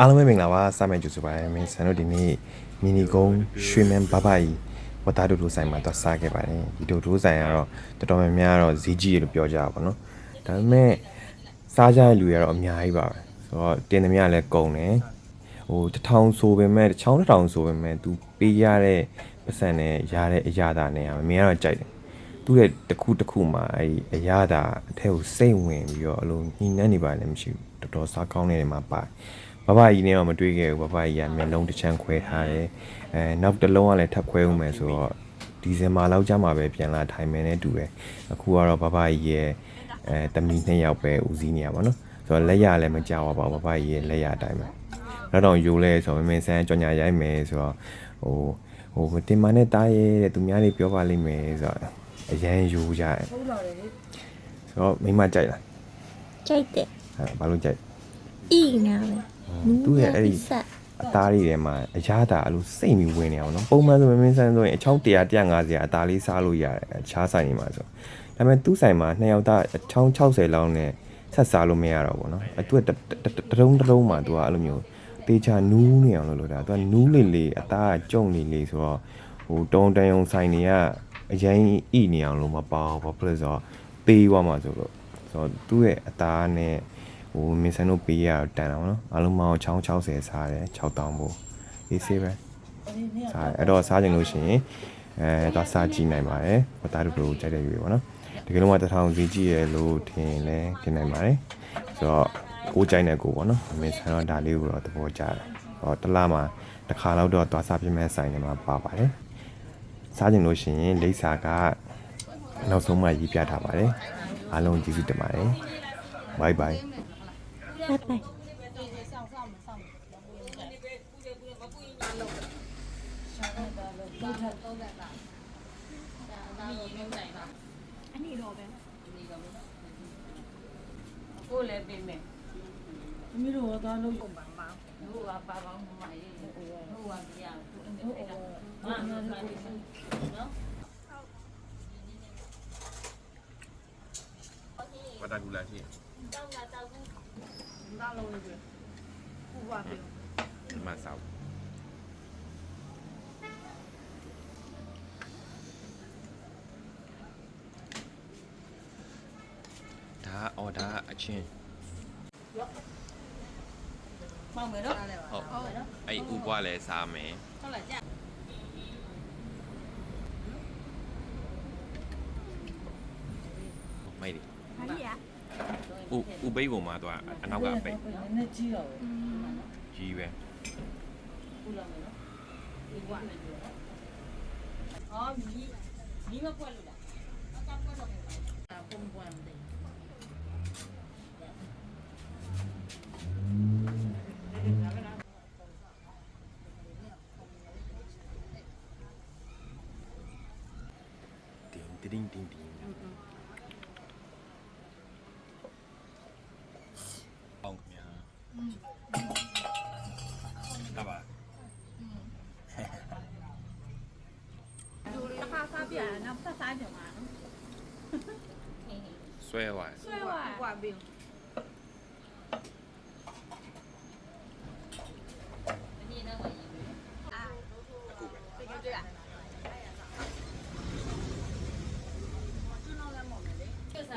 အားလုံးပဲမင်္ဂလာပါစမယ်ကျူဆိုပါရမင်းဆန်တို့ဒီနေ့မီနီကုန်းရွှေမန်းဘဘကြီးဝတာဒိုဒိုဆိုင်မှာသွားစားခဲ့ပါတယ်ဒီဒိုဒိုဆိုင်ကတော့တော်တော်များများတော့ဈေးကြီးတယ်လို့ပြောကြတာပေါ့နော်ဒါပေမဲ့စားကြတဲ့လူတွေကတော့အများကြီးပါပဲဆိုတော့တင်သမျှလည်းကုန်တယ်ဟိုတစ်ထောင်ဆိုပေမဲ့တစ်ချောင်းတစ်ထောင်ဆိုပေမဲ့ तू ပေးရတဲ့ပတ်စံနဲ့ရတဲ့အရာသာနဲ့မင်းကတော့ကြိုက်တယ်သူ့ရဲ့တစ်ခုတစ်ခုမှာအဲ့ဒီအရာသာအထက်ကိုစိတ်ဝင်ပြီးတော့အလုံးညှိနှမ်းနေပါလည်းမရှိဘူးတော်တော်စားကောင်းနေတယ်မှာပါ ဘဘကြီးနဲ့တော့မတွေ့ခဲ့ဘူးဘဘကြီးကမျက်လုံးတစ်ချမ်းခွဲထားတယ်အဲနောက်တစ်လုံးကလည်းထပ်ခွဲဦးမယ်ဆိုတော့ဒီဇင်ဘာလောက်ကြာမှပဲပြန်လာထိုင်မယ်နဲ့တူတယ်အခုကတော့ဘဘကြီးရဲ့အဲတမီနှစ်ယောက်ပဲဦးစီးနေရပါတော့ဆိုတော့လက်ရလည်းမကြောက်ပါဘူးဘဘကြီးရဲ့လက်ရအတိုင်းပဲနောက်တော့ယူလဲဆိုတော့မင်းဆန်းကြော်ညာရိုက်မယ်ဆိုတော့ဟိုဟိုတင်မနဲ့တားရဲတဲ့သူများတွေပြောပါလိမ့်မယ်ဆိုတော့အရန်ယူကြတယ်ဆိုတော့မိမကြိုက်လားကြိုက်တယ်အဲဘာလို့ကြိုက် အီနာပဲသူ့ရဲ့အဲ့ဒီဆက်အသားလေးထဲမှာအရသာအလိုစိတ်မီဝင်နေအောင်နော်ပုံမှန်ဆိုမင်းမင်းဆန်းဆိုရင်အချောင်း100 150အသားလေးစားလို့ရတယ်အခြားဆိုင်တွေမှာဆိုဒါပေမဲ့သူ့ဆိုင်မှာနှစ်ယောက်သားအချောင်း60လောက်နဲ့ဆက်စားလို့မရတော့ဘူးနော်အဲသူကတတတုံးတတုံးမှာသူကအဲ့လိုမျိုးတေချာနူးနေအောင်လုပ်လို့တာသူကနူးလေလေအသားကကြုံနေလေဆိုတော့ဟိုတုံးတန်ယုံဆိုင်တွေကအရင်ဣနေအောင်လို့မပေါ့ဘာဖြစ်လဲဆိုတော့သေးသွားမှာဆိုလို့ဆိုတော့သူ့ရဲ့အသားနဲ့ ဟိုမင်းဆန်တို့ပေးရတော့တန်တာပေါ့နော်အားလုံးပေါင်းချောင်း60စားတယ်6000ပို့ရေးစေးပဲစားတယ်အဲ့တော့စားကြင်လို့ရှိရင်အဲတော့စားကြည့်နိုင်ပါတယ်ဟိုတာတို့တို့ကြိုက်တဲ့ယူပဲပေါ့နော်ဒီကနေ့မှတစ်ထောင်စီကြည့်ရလို့ထင်လဲထင်နိုင်ပါတယ်ဆိုတော့ကိုကြိုက်တဲ့ကိုပေါ့နော်မင်းဆန်တော့ဒါလေးကိုတော့သဘောကျတယ်ဟောတစ်လားမှာတစ်ခါတော့တော့သွားစားပြမဲ့ဆိုင်တွေမှာပါပါတယ်စားကြင်လို့ရှိရင်လိပ်စာကနောက်ဆုံးမှရေးပြထားပါတယ်အားလုံးကျေးဇူးတင်ပါတယ် bye bye 拜拜。ကိုလည်းပြင်မယ်သမီးတို့ကသွားလို့ပုံပါမတို့ကပါပေါင်းမမရေးတို့ကမရဘူးအဲ့ဒါမာမမနော်ဝတာကူလာရှိတောင်း လာတောင်းဘူး သားလုံးလေးပဲပူပါပြီ ဒီမှာစောက်ဒါအော်ဒါအချင်း မောင်မယ်နော် ဟုတ်အဲ့ဥပွားလဲစားမယ် ဟုတ်လားကြာ မိုက်ဒီ 哪里呀？ ဥဥပိတ်ပုံမှာတော့အနောက်ကပိတ်နည်းနည်းကြီးတော့ပဲကြီးပဲဘူးလာမယ်နော်ဒီကွာနဲ့ပြောနော်အော်မီးမီးမပွက်လို့လားအကပွက်တော့မယ်ပုံပွက်မသိတင်းတင်းတင်းတင်းအောင်ခင်ဗျာဒါပါ လူတစ်ခါစားပြရတယ်နောက်ဆက်စားကြမှာနော်ဆွဲသွားဆွဲသွားပူပါပြီဒီနောက်မှာရေး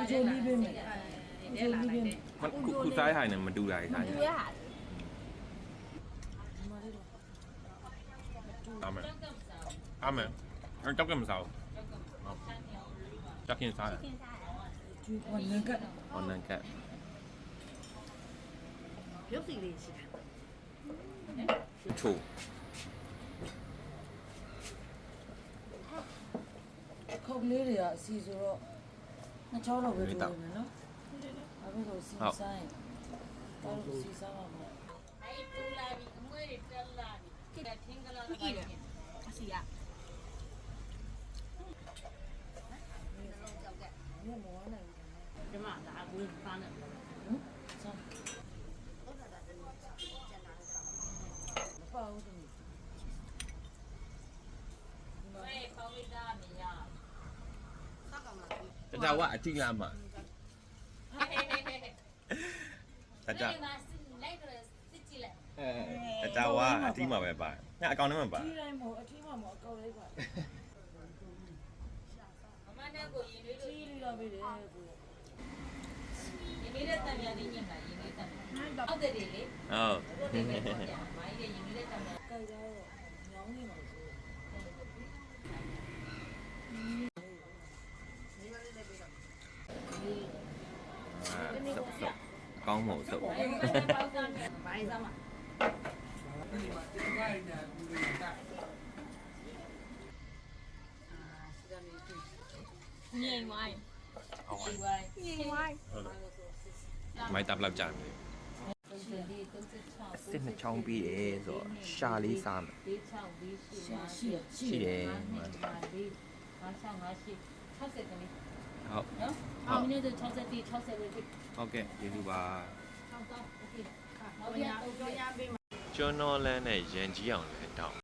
အချိုလေးပေးမယ်အချိုလေးပေးမယ်ခုခုစားရဟိုင်နဲ့မတူတာကြီးစားကြ对哈。အာမင်အာမင်အဲ့တောက်ကမစားဘူး တောက်ကင်စားတယ်ကျွေးဝင်ငကအွန်လန်ကတ်ရုပ်စီလေးရှိတာချိုခုတ်လေးတွေကအစီဆိုတော့နှစ်ချောင်းတော့ပဲတွေ့နေမယ်နော်ဘာဖြစ်လို့စီဆိုင်တော်လို့စီစားပါမလဲအဲ့တူလာပြီအမွေးတွေတက်လာပြီကိတထင်းကလာလိုက်တယ်အစီရ ညမောနိုင်ဘူး ဒီ မှာဒါအဝင်ပန်းတယ်နော်ဆောင်းမပေါ့ဘူးသမီးဝေးပေါဝိတာမရတတဝအတိလာမှာတတအဲ့မှာလိုက်ကြစစ်ကြည့်လိုက်အတာဝါအတီးမှာပဲပါညအကောင်ထဲမှာပါဒီတိုင်းမဟုတ်အထီးမှမဟုတ်အကောက်လေးပါအမနဲ့ကိုရင်လေးဒီလို့လေးလာပြီလေကိုရင်လေးတဲ့တံပြန်လေးညင်လာရင်လေးတံပြန်ဟုတ်တယ်လေဟုတ်တို့တွေပဲပေါ့ဗျာမိုင်းတဲ့ရင်လေးတဲ့တံပြန်ကြို က်တော့ညောင်းနေမှာဆိုဆုပ်ဆုပ်အကောင်း မဟုတ်ဆုပ် အဲ့ဒါပေါက်သားဘိုင်းစားမှာ ငိမ့်ဝိုင်း ဒီဝိုင်း ငိမ့်ဝိုင်း မိုက်တပ်လောက်ကြာတယ် 30လေး36 စစ်နှစ်ချောင်းပြီးတယ်ဆိုတော့ရှာလေးစားမယ် 46 48 ရှိရရှိ ရှိ ရ တယ် 56 58 60ကလေး ဟုတ် နော်အောင်နေတော့60တိ60ပဲဖြစ် ဟုတ်ကဲ့ကျေးဇူးပါ ဟုတ်တော့โอเคနောက်ပြန်တော့ရပေး ကျွန်းတော်လန်းနဲ့ရန်ကြီးအောင်လဲတောင်း